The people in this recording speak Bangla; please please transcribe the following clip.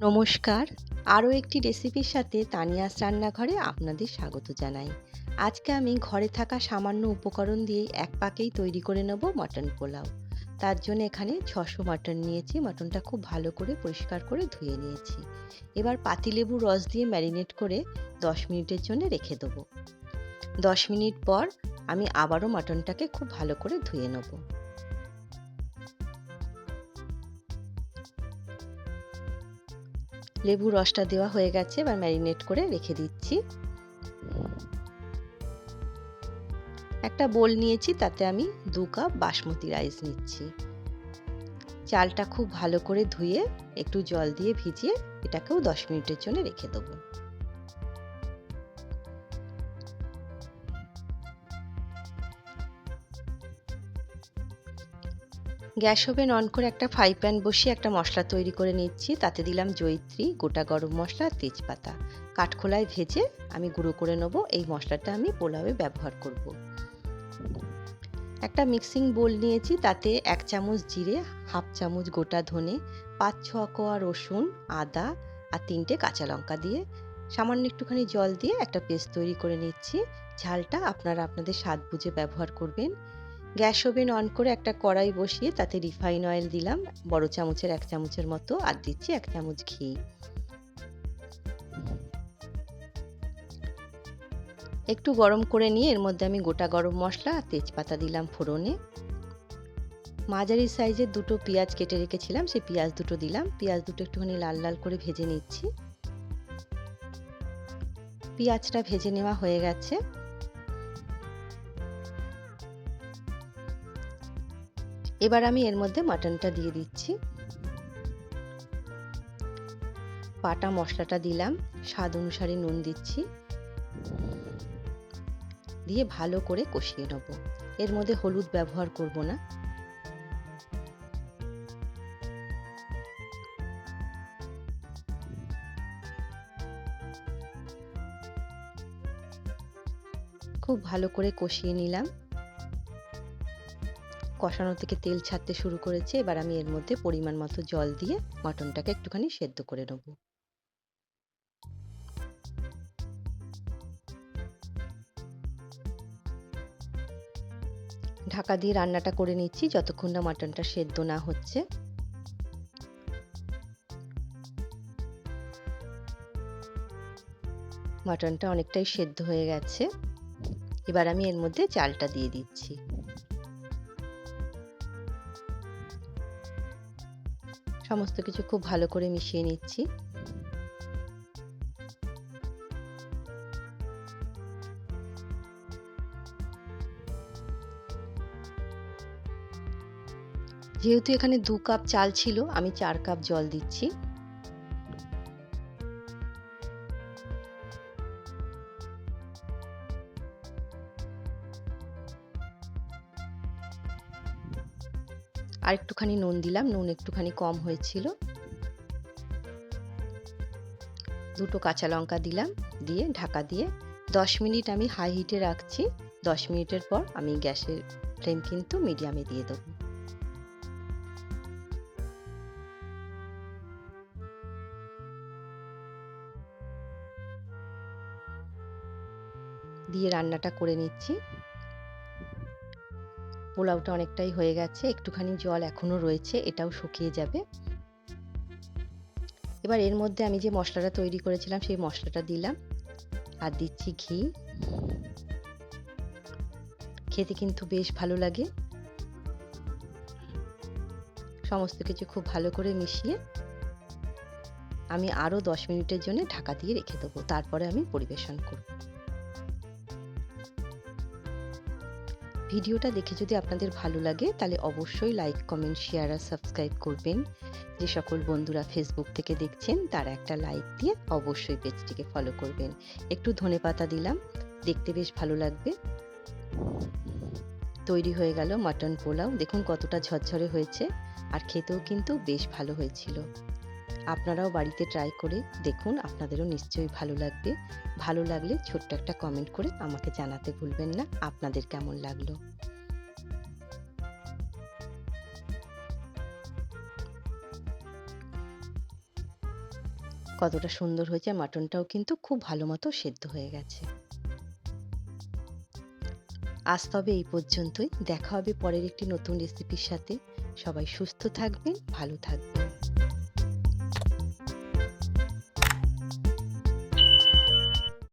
নমস্কার। আরও একটি রেসিপির সাথে তানিয়াস রান্নাঘরে আপনাদের স্বাগত জানাই। আজকে আমি ঘরে থাকা সামান্য উপকরণ দিয়ে এক পাকেই তৈরি করে নেব মটন পোলাও। তার জন্য এখানে ছশো মটন নিয়েছি, মটনটা খুব ভালো করে পরিষ্কার করে ধুয়ে নিয়েছি। এবার পাতিলেবু রস দিয়ে ম্যারিনেট করে দশ মিনিটের জন্য রেখে দেবো। দশ মিনিট পর আমি আবারও মটনটাকে খুব ভালো করে ধুয়ে নেব। লেবু রসটা দেওয়া হয়ে গেছে, এবার ম্যারিনেট করে রেখে দিচ্ছি। একটা বোল নিয়েছি, তাতে আমি দু কাপ বাসমতি রাইস নিচ্ছি। চালটা খুব ভালো করে ধুয়ে একটু জল দিয়ে ভিজিয়ে এটাকেও দশ মিনিটের জন্য রেখে দেবো। গ্যাস ওভেন অন করে একটা ফ্রাই প্যান বসিয়ে একটা মশলা তৈরি করে নিচ্ছি। তাতে দিলাম জৈত্রী গোটা গরম মশলা, তেজপাতা। কাঠখোলায় ভেজে আমি গুঁড়ো করে নেব। এই মশলাটা আমি পোলাওয়ে ব্যবহার করব। একটা মিক্সিং বোল নিয়েছি, তাতে এক চামচ জিরে, হাফ চামচ গোটা ধনে, পাঁচ, ছ কোয়া রসুন, আদা আর তিনটে কাঁচা লঙ্কা দিয়ে সামান্য একটুখানি জল দিয়ে একটা পেস্ট তৈরি করে নিচ্ছি। ঝালটা আপনারা আপনাদের স্বাদ বুঝে ব্যবহার করবেন। গ্যাস ওভেন অন করে একটা কড়াই বসিয়ে তাতে রিফাইন অয়েল দিলাম। বড় চামচের এক চামচের মতো আর দিচ্ছি এক চামচ ঘি। একটু গরম করে নিয়ে এর মধ্যে আমি গোটা গরম মশলা আর তেজপাতা দিলাম ফোড়নে। মাঝারি সাইজের দুটো পেঁয়াজ কেটে রেখেছিলাম, সেই পেঁয়াজ দুটো দিলাম। পেঁয়াজ দুটো একটুখানি লাল লাল করে ভেজে নিচ্ছি। পেঁয়াজটা ভেজে নেওয়া হয়ে গেছে। এবার আমি এর মধ্যে মাটনটা দিয়ে দিচ্ছি। পাটা মশলাটা দিলাম, স্বাদ অনুসারে নুন দিচ্ছি। দিয়ে ভালো করে কষিয়ে নেব। এর মধ্যে হলুদ ব্যবহার করব না। খুব ভালো করে কষিয়ে নিলাম। কষানো থেকে তেল ছাড়তে শুরু করেছে। এবার আমি এর মধ্যে পরিমাণ মতো জল দিয়ে মটনটাকে একটুখানি সেদ্ধ করে নেব। ঢাকা দিয়ে রান্নাটা করে নিচ্ছি যতক্ষণ না মাটনটা সেদ্ধ না হচ্ছে। মাটনটা অনেকটাই সেদ্ধ হয়ে গেছে। এবার আমি এর মধ্যে চালটা দিয়ে দিচ্ছি। সমস্ত কিছু খুব ভালো করে মিশিয়ে নিচ্ছি। যেহেতু এখানে দু কাপ চাল ছিল, আমি চার কাপ জল দিচ্ছি। আর একটুখানি নুন দিলাম, নুন একটুখানি কম হয়েছিল। দুটো কাঁচা লঙ্কা দিলাম, দিয়ে ঢাকা দিয়ে দশ মিনিট আমি হাই হিটে রাখছি। দশ মিনিটের পর আমি গ্যাসের ফ্লেম কিন্তু মিডিয়ামে দিয়ে দেবো। দিয়ে রান্নাটা করে নিচ্ছি। পোলাওটা অনেকটাই হয়ে গেছে, একটুখানি জল এখনও রয়েছে, এটাও শুকিয়ে যাবে। এবার এর মধ্যে আমি যে মশলাটা তৈরি করেছিলাম, সেই মশলাটা দিলাম। আর দিচ্ছি ঘি। খেতে কিন্তু বেশ ভালো লাগে। সমস্ত কিছু খুব ভালো করে মিশিয়ে আমি আরও দশ মিনিটের জন্য ঢাকা দিয়ে রেখে দেবো। তারপরে আমি পরিবেশন করব। ভিডিওটা দেখে যদি আপনাদের ভালো লাগে, তাহলে অবশ্যই লাইক কমেন্ট শেয়ার আর সাবস্ক্রাইব করবেন। যে সকল বন্ধুরা ফেসবুক থেকে দেখছেন, তারা একটা লাইক দিয়ে অবশ্যই পেজটিকে ফলো করবেন। একটু ধনে পাতা দিলাম, দেখতে বেশ ভালো লাগবে। তৈরি হয়ে গেল মাটন পোলাও। দেখুন কতটা ঝরঝরে হয়েছে, আর খেতেও কিন্তু বেশ ভালো হয়েছিল। আপনারাও বাড়িতে ট্রাই করে দেখুন, আপনাদেরও নিশ্চয়ই ভালো লাগবে। ভালো লাগলে ছোট্ট একটা কমেন্ট করে আমাকে জানাতে ভুলবেন না, আপনাদের কেমন লাগল? কতটা সুন্দর হয়েছে মাটনটাও কিন্তু খুব ভালো মতো সেদ্ধ হয়ে গেছে। আজ তবে এই পর্যন্তই, দেখা হবে পরের একটি নতুন রেসিপির সাথে। সবাই সুস্থ থাকবেন, ভালো থাকবেন।